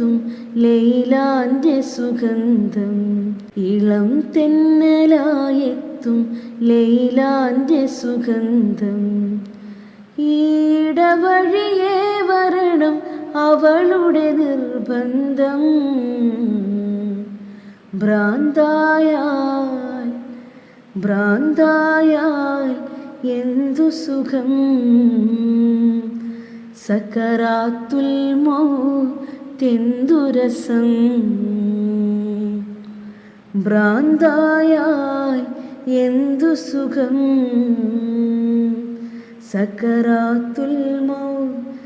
തെന്നലായെത്തും ലൈലാന്റെ സുഗന്ധം. ഇളം തെന്നലായെത്തും ലൈലാന്റെ സുഗന്ധം. ഈടവഴിയേ വരണം അവളുടെ നിർബന്ധം. ഭ്രാന്തായാൽ ഭ്രാന്തായാൽ എന്തു സുഖം? സക്കറാത്തുൽ മൗത്തെന്തുരസം ഭ്രാന്തായായി എന്തു സുഖം? സക്കറാത്തുൽ മൗത്തെന്തുരസം